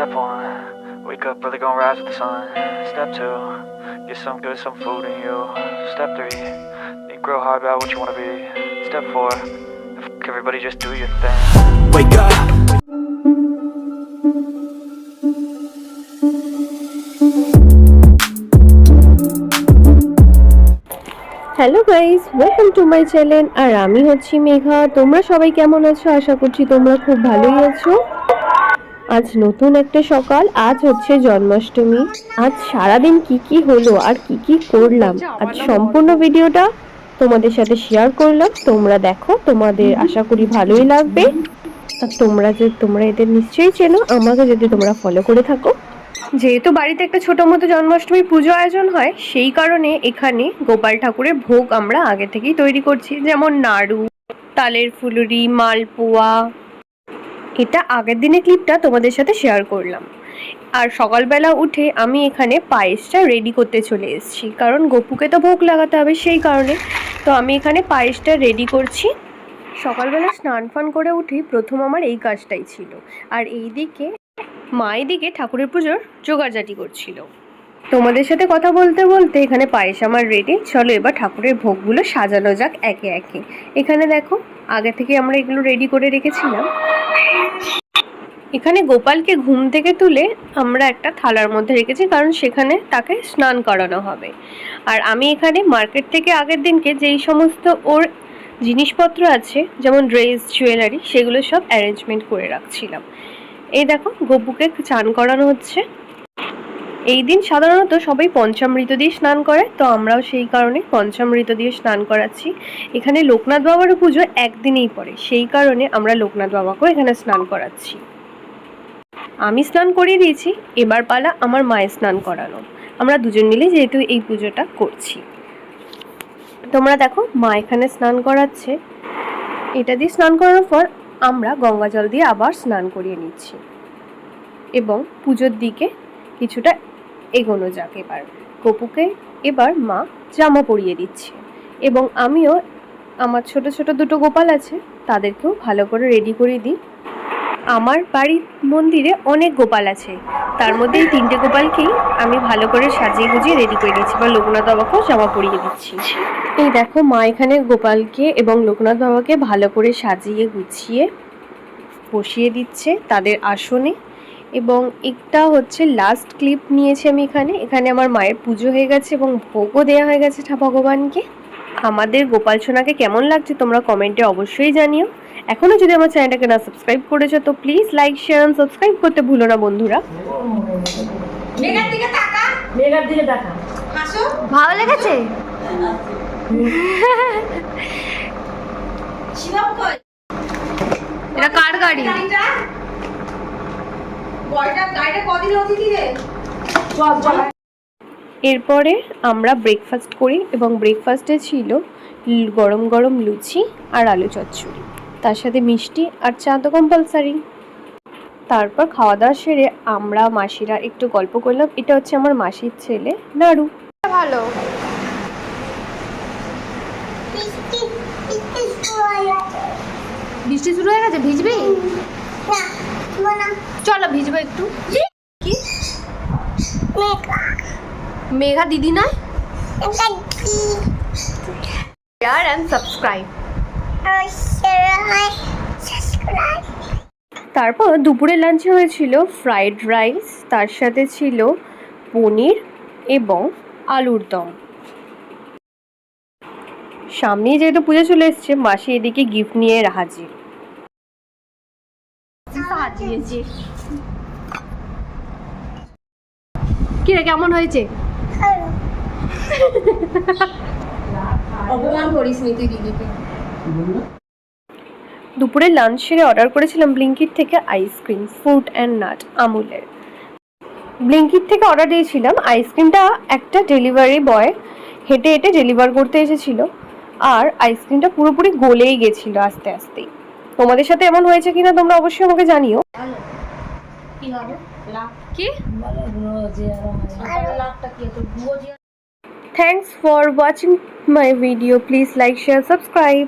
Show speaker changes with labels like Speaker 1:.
Speaker 1: Step one, wake up early, gonna rise with the sun. Step two, get some good, some food in you. Step three, think real hard about what you wanna be. Step four, f- everybody just do your thing.
Speaker 2: Wake up.
Speaker 3: Hello guys welcome to my channel আর আমি হচ্ছি মেঘা তোমরা সবাই কেমন আছো আশা করছি তোমরা খুব ভালোই আছো আজ নতুন একটা সকাল আজ হচ্ছে জন্মাষ্টমী। আজ সারাদিন কি কি হলো আর কি কি করলাম? আজ সম্পূর্ণ ভিডিওটা তোমাদের সাথে শেয়ার করলাম। তোমরা দেখো তোমাদের আশা করি ভালোই লাগবে। আর তোমরা যে তোমরা এদের নিশ্চয়ই চেনো আমাকে যদি তোমরা ফলো করে থাকো। যেহেতু বাড়িতে একটা ছোট মতো জন্মাষ্টমী পুজো আয়োজন হয় সেই কারণে এখানে গোপাল ঠাকুরের ভোগ আমরা আগে থেকেই তৈরি করছি। যেমন নাড়ু তালের ফুলুরি মালপোয়া এটা আগের দিনের ক্লিপটা তোমাদের সাথে শেয়ার করলাম। আর সকালবেলা উঠে আমি এখানে পায়েসটা রেডি করতে চলে এসেছি। কারণ গপুকে তো ভোগ লাগাতে হবে সেই কারণে। তো আমি এখানে পায়েসটা রেডি করছি। সকালবেলা স্নান ফান করে উঠি প্রথম আমার এই কাজটাই ছিল। আর এই দিকে মা এদিকে ঠাকুরের পুজোর জোগাড়জাটি করছিল। তোমাদের সাথে কথা বলতে বলতে এখানে পায়েস আমার রেডি চলো এবার ঠাকুরের ভোগগুলো সাজানো যাক একে একে। এখানে দেখো, আগে থেকে আমরা এগুলো রেডি করে রেখেছিলাম। এখানে গোপালকে ঘুম থেকে তুলে আমরা একটা থালার মধ্যে রেখেছি, কারণ সেখানে তাকে স্নান করানো হবে। আর আমি এখানে মার্কেট থেকে আগের দিনকে যেই সমস্ত ওর জিনিসপত্র আছে, যেমন ড্রেস, জুয়েলারি, সেগুলো সব অ্যারেঞ্জমেন্ট করে রাখছিলাম। এই দেখো, গপুকে চান করানো হচ্ছে। এই দিন সাধারণত সবাই পঞ্চামৃত দিয়ে স্নান করে, তো আমরাও সেই কারণে পঞ্চামৃত দিয়ে স্নান করাচ্ছি। এখানে লোকনাথ বাবারও পুজো একদিনেই পড়ে, সেই কারণে আমরা লোকনাথ বাবাকেও এখানে স্নান করাচ্ছি। আমি স্নান করিয়ে দিয়েছি, এবার পালা আমার মায়ের স্নান করানো। আমরা দুজন মিলে যেহেতু এই পুজোটা করছি। তোমরা দেখো, মা এখানে স্নান করাচ্ছে। এটা দিয়ে স্নান করানোর পর আমরা গঙ্গা জল দিয়ে আবার স্নান করিয়ে নিচ্ছি। এবং পুজোর দিকে কিছুটা এগোনো যাক এবার। কপুকে এবার মা জামা পরিয়ে দিচ্ছে এবং আমিও আমার ছোট ছোট দুটো গোপাল আছে, তাদেরকেও ভালো করে রেডি করে দিই। আমার বাড়ির মন্দিরে অনেক গোপাল আছে, তার মধ্যে এই তিনটে গোপালকেই আমি ভালো করে সাজিয়ে গুজিয়ে রেডি করে দিচ্ছি বা লোকনাথ বাবাকেও জামা পরিয়ে দিচ্ছি। এই দেখো মা এখানে গোপালকে এবং লোকনাথ বাবাকে ভালো করে সাজিয়ে গুছিয়ে বসিয়ে দিচ্ছে তাদের আসনে। এবং একটা হচ্ছে লাস্ট ক্লিপ নিয়েছি আমি এখানে। এখানে আমার মায়ের পুজো হয়ে গেছে এবং ভোগও দেওয়া হয়ে গেছে ঠা ভগবানকে। আমাদের গোপাল সোনাকে কেমন লাগছে তোমরা কমেন্টে অবশ্যই জানিও। এখনও যদি আমার চ্যানেলটাকে না সাবস্ক্রাইব করেছ তো please like share and subscribe করতে ভুলো না বন্ধুরা। ভালো লেগেছে? এটা কার গাড়ি? এরপরে আমরা ব্রেকফাস্ট করি এবং ব্রেকফাস্টে ছিল গরম গরম লুচি আর আলু চচ্চড়ি। তার সাথে মিষ্টি আর চা তো কম্পালসারি তারপর খাওয়া দাওয়া সেরে আমরা মাসিরা একটু গল্প করলাম। এটা হচ্ছে আমার মাসির ছেলে নাড়ু ভালো। বৃষ্টি শুরু হয়ে গেছে ভিজবি? চলো ভিজবো একটু। মেঘা দিদি তারপর দুপুরে লাঞ্চে হয়েছিল ফ্রাইড রাইস তার সাথে ছিল পনির এবং আলুর দম। সামনেই যেহেতু পুজো চলে এসছে, মাসি এদিকে গিফট নিয়ে হাজির। সাজিয়েছে কিরে কেমন হয়েছে?
Speaker 4: অপমান করিস তুই দিদিকে।
Speaker 3: দুপুরে লাঞ্চ সেরে অর্ডার করেছিলাম ব্লিঙ্কিট থেকে ice cream fruit and nut আমুলের। Blinkit থেকে অর্ডার দিয়েছিলাম আইসক্রিমটা একটা ডেলিভারি বয় হেঁটে হেঁটে ডেলিভার করতে এসেছিল। আর আইসক্রিমটা পুরোপুরি গলেই গেছিল আস্তে আস্তেই। তোমাদের সাথে এমন হয়েছে কিনা তোমরা অবশ্যই আমাকে জানিও।
Speaker 4: কি?
Speaker 3: Thanks for watching my video please like share subscribe